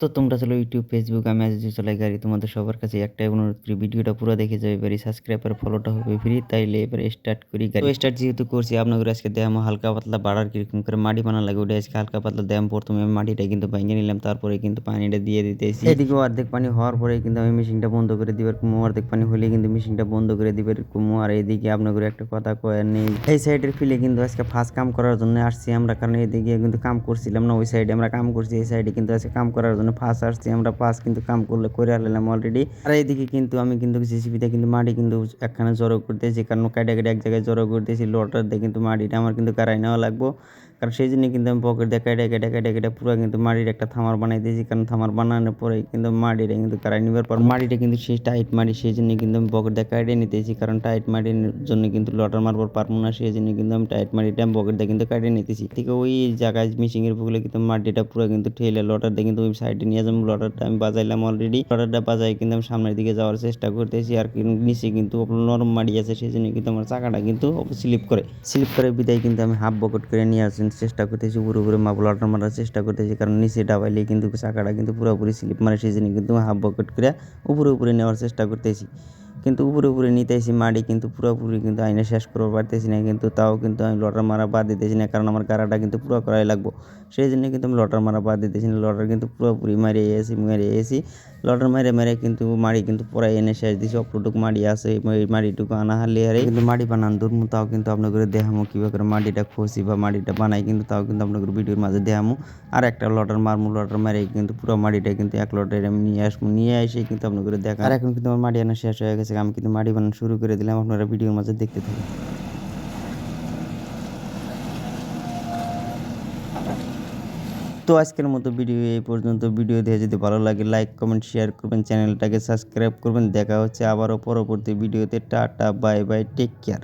তো তোমরা চলো ইউটিউব ফেসবুক আমি আজ চলে গাড়ি, তোমাদের সবার কাছে একটাই অনুরোধ করি, ভিডিওটা পুরো দেখে যাবে, এবারে সাবস্ক্রাইব আর ফলোটা হবে ফ্রি তাইলে এবারে স্টার্ট করি গাড়ি। স্টার্ট যেহেতু করছি, আপনাদের আজকে দেখাম হালকা পাতলা বাড়ার, কীরকম করে মাটি বানা লাগে, ওটা আজকে হালকা পাতলা দেখাম প্রথমে মাটিটা কিন্তু ভেঙে নিলাম, তারপরে কিন্তু পানিটা দিয়ে দিতেছি। এদিকে অর্ধেক পানি হওয়ার পরে কিন্তু আমি মেশিনটা বন্ধ করে দিবার কুমু অর্ধেক পানি হলে কিন্তু মেশিনটা বন্ধ করে দিবার কুমু আর এইদিকে আপনাদের একটা কথা কয়ার নেই, এই সাইডের ফিলে কিন্তু আজকে ফার্স্ট কাম করার জন্য আসছি আমরা, কারণ এদিকে কিন্তু কাম করছিলাম না, ওই সাইডে আমরা কাম করছি, এই সাইডে কিন্তু আজকে কাম করার জন্য ফার্স্ট আসছি, আমরা ফার্স্ট কিন্তু কাম করলে করে আলাম অলরেডি আর এইদিকে কিন্তু আমি কিন্তু জিসিপিতে কিন্তু মাটি কিন্তু একখানে জড়ো করতেছি, কারণ কাটে কাটে এক জায়গায় জড়ো করতেছি লোটার দিয়ে কিন্তু মাটিটা আমার কিন্তু কারাই নেওয়া লাগবো। কারণ সেই জন্য কিন্তু আমি পকেট দিয়ে কেটে কেটে কেটে কেটে পুরো কিন্তু মাটির একটা থামার বানাই দিয়েছি। কারণ থামার বানানোর পরে কিন্তু মাটিটা কিন্তু কারাই নেবার পর মাটিটা কিন্তু সেই টাইট মাটি সেই জন্য কিন্তু আমি পকেট দিয়ে কেটে নিতেছি। কারণ টাইট মাটির জন্য কিন্তু লটার মারবার পারব না, সেই জন্য কিন্তু আমি টাইট মাটিটা আমি পকেট দিয়ে কিন্তু কেটে নিতেছি। ঠিক ওই জায়গায় মিশিংয়ের পুকুরে কিন্তু মাটিটা পুরো কিন্তু ঠেলে লটার দিয়ে কিন্তু ওই সাইডে নিয়ে যাব। লটারটা আমি বাজাইলাম অলরেডি লটারটা বাজাই কিন্তু আমি সামনের দিকে যাওয়ার চেষ্টা করতেছি আর নিচে কিন্তু নরম মাটি আছে, সেই জন্য কিন্তু আমার চাকাটা কিন্তু স্লিপ করে। স্লিপ করে বিদায় কিন্তু আমি হাফ বকেট করে নিয়ে আসার চেষ্টা করতেছি উপরে উপরে মাপ লটার মারার চেষ্টা করতেছি, কারণ নিচে ডাবাইলে কিন্তু চাকাটা কিন্তু পুরোপুরি স্লিপ মারে সেই জন্য কিন্তু হাফ বকট করে উপরে উপরে নেওয়ার চেষ্টা করতেছি। কিন্তু উপরে উপরে নিতেছি, মাটি কিন্তু পুরোপুরি কিন্তু আইনে শেষ করতে পারতেছি না, কিন্তু তাও কিন্তু আমি লটার মারা বাদ দিতেছি না, কারণ আমার গাড়াটা কিন্তু পুরো করাই লাগবো। সেই জন্য কিন্তু আমি লটার মারা বাদ দিতেছি না লটার কিন্তু পুরোপুরি মারিয়ে এসি মারিয়ে এসি লটার মারে মেরে কিন্তু মাড়ি কিন্তু পুরাই এনে শেষ দিছি। অপটুক মাড়ি আছে এই মাড়িটুকু আনা হারলে হারে কিন্তু মাড়ি বানান দুর্মু তাও কিন্তু আপনাদের দেখামো কীভাবে করে মাটিটা খসি বা মাটিটা বানাই কিন্তু তাও কিন্তু আপনাদের ভিডিওর মাঝে দেখামো। আর একটা লটার মারমু লটার মারে কিন্তু পুরো মাটিটা কিন্তু এক লটার আমি নিয়ে আসব নিয়ে এসে কিন্তু আপনাদের দেখা আর এখন কিন্তু আমার মাটি আনা শেষ হয়ে গেছে আমি কিন্তু মাটি বানানো শুরু করে দিলাম আপনারা ভিডিওর মাঝে দেখতে থাকুন। তো আজকের মতো ভিডিও এই পর্যন্ত। ভিডিও দেখে যদি ভালো লাগে লাইক কমেন্ট শেয়ার করবেন। চ্যানেলটাকে সাবস্ক্রাইব করবেন। দেখা হচ্ছে আবারও পরবর্তী ভিডিওতে। Tata bye bye take care